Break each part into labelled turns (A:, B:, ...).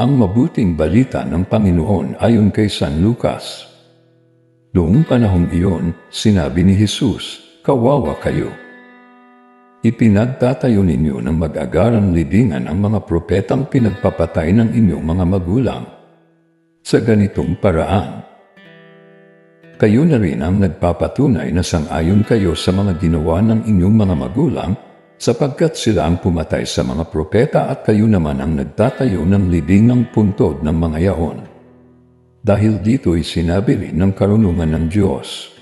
A: Ang mabuting balita ng Panginoon ayon kay San Lucas. Noong panahong iyon, sinabi ni Jesus, Kawawa kayo. Ipinagtatayo ninyo ng mag-agarang libingan ang mga propetang pinagpapatay ng inyong mga magulang. Sa ganitong paraan, kayo na rin ang nagpapatunay na sangayon kayo sa mga ginawa ng inyong mga magulang sapagkat sila ang pumatay sa mga propeta at kayo naman ang nagtatayo ng libingang puntod ng mga yaon. Dahil dito'y sinabi rin ng karunungan ng Diyos.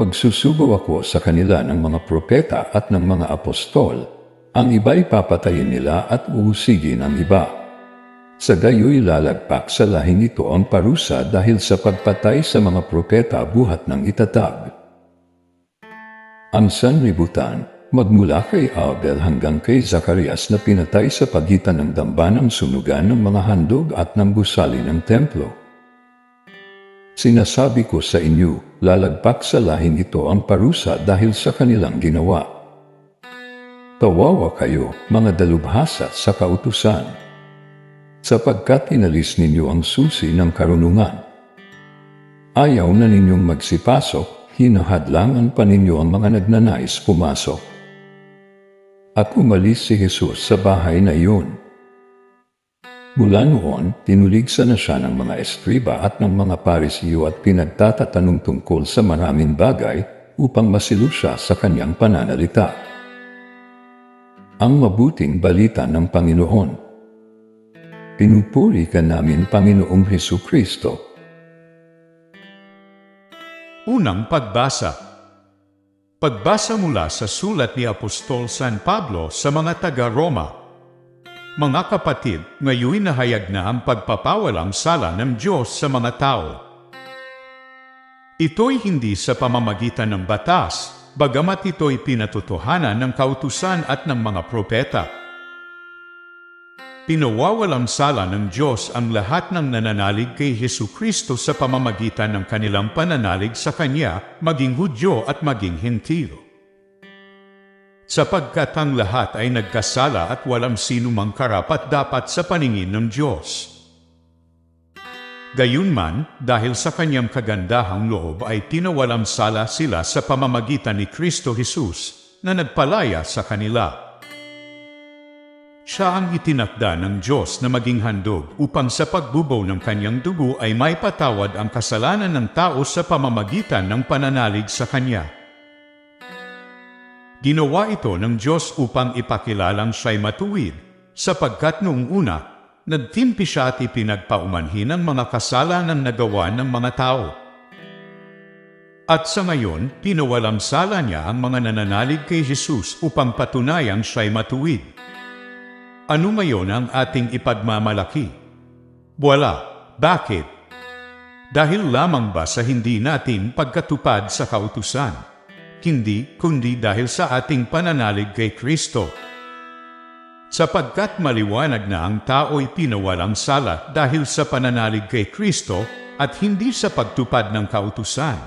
A: Magsusugo ako sa kanila ng mga propeta at ng mga apostol. Ang iba'y papatayin nila at uusigin ang iba. Sa gayo'y lalagpak sa lahing ito ang parusa dahil sa pagpatay sa mga propeta buhat ng itatag. Ang sanributan, magmula kay Abel hanggang kay Zacarias na pinatay sa pagitan ng dambanang sunugan ng mga handog at ng gusali ng templo. Sinasabi ko sa inyo, lalagpak sa lahing ito ang parusa dahil sa kanilang ginawa. Kawawa kayo, mga dalubhasa sa kautusan, sapagkat inalis ninyo ang susi ng karunungan. Ayaw na ninyong magsipasok, hinahadlangan pa ninyo ang mga nagnanais pumasok. At umalis si Jesus sa bahay na iyon. Mula noon, tinuligsan na siya ng mga estriba at ng mga parisiyo at pinagtatatanong tungkol sa maraming bagay upang masilo siya sa kanyang pananalita. Ang mabuting balita ng Panginoon. Pinupuri ka namin, Panginoong Heso Kristo.
B: Unang pagbasa Pagbasa mula sa sulat ni Apostol San Pablo sa mga taga-Roma. Mga kapatid, ngayon nahayag na ang pagpapawalang sala ng Diyos sa mga tao. Ito'y hindi sa pamamagitan ng batas, bagamat ito'y pinatotohanan ng kautusan at ng mga propeta. Pinawawalang sala ng Diyos ang lahat ng nananalig kay Hesu Kristo sa pamamagitan ng kanilang pananalig sa Kanya, maging Hudyo at maging Hentilo sapagkat ang lahat ay nagkasala at walang sino mang karapat dapat sa paningin ng Diyos. Gayunman, dahil sa kanyang kagandahang loob ay tinawalang sala sila sa pamamagitan ni Kristo Jesus na nagpalaya sa kanila. Siya ang itinakda ng Diyos na maging handog upang sa pagbubaw ng kanyang dugo ay may patawad ang kasalanan ng tao sa pamamagitan ng pananalig sa Kanya. Ginawa ito ng Diyos upang ipakilalang siya'y matuwid, sapagkat noong una, nagtimpi siya at ipinagpaumanhin ang mga kasalanan na gawa ng mga tao. At sa ngayon, pinawalang sala niya ang mga nananalig kay Jesus upang patunayang siya'y matuwid. Ano ngayon ang ating ipagmamalaki? Wala. Bakit? Dahil lamang ba sa hindi natin pagkatupad sa kautusan? hindi kundi dahil sa ating pananalig kay Kristo. Sapagkat maliwanag na ang tao'y pinawalang sala dahil sa pananalig kay Kristo at hindi sa pagtupad ng kautusan.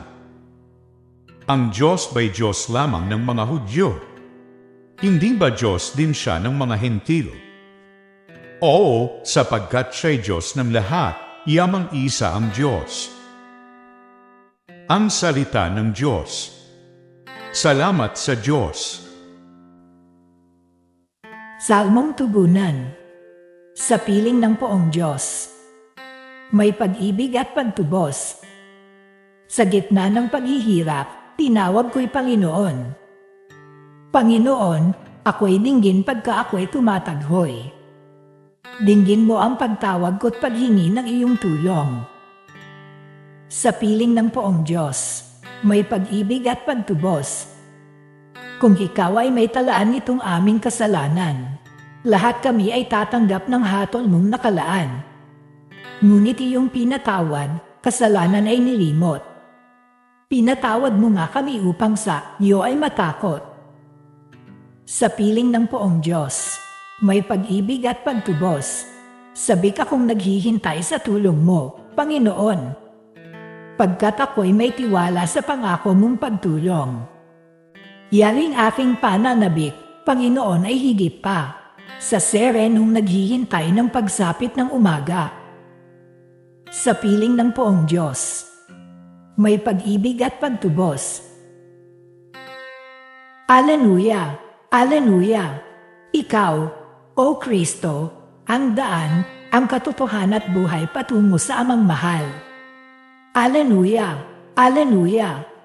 B: Ang Diyos ba'y Diyos lamang ng mga Hudyo? Hindi ba Diyos din siya ng mga Hentilo? Oo, sapagkat siya'y Diyos ng lahat, yamang isa ang Diyos. Ang salita ng Diyos. Salamat sa Diyos.
C: Salmong Tugunan Sa piling ng poong Diyos May pag-ibig at pagtubos Sa gitna ng paghihirap, tinawag ko'y Panginoon. Panginoon, ako'y dinggin pagka ako'y tumataghoy. Dinggin mo ang pagtawag ko't paghingi ng iyong tulong. Sa piling ng poong Diyos may pag-ibig at pagtubos. Kung ikaw ay may talaan nitong aming kasalanan, lahat kami ay tatanggap ng hatol mong nakalaan. Ngunit iyong pinatawad, kasalanan ay nilimot. Pinatawad mo nga kami upang sa iyo ay matakot. Sa piling ng poong Diyos, may pag-ibig at pagtubos. Sabik akong naghihintay sa tulong mo, Panginoon pagkat ako'y may tiwala sa pangako mong pagtulong. Yaring aking pananabik, Panginoon ay higit pa. sa serenong naghihintay ng pagsapit ng umaga. Sa piling ng poong Diyos, may pag-ibig at pagtubos. Aleluya! Aleluya! Ikaw, O Kristo, ang daan, ang katotohanan at buhay patungo sa amang mahal. Aleluya! Aleluya!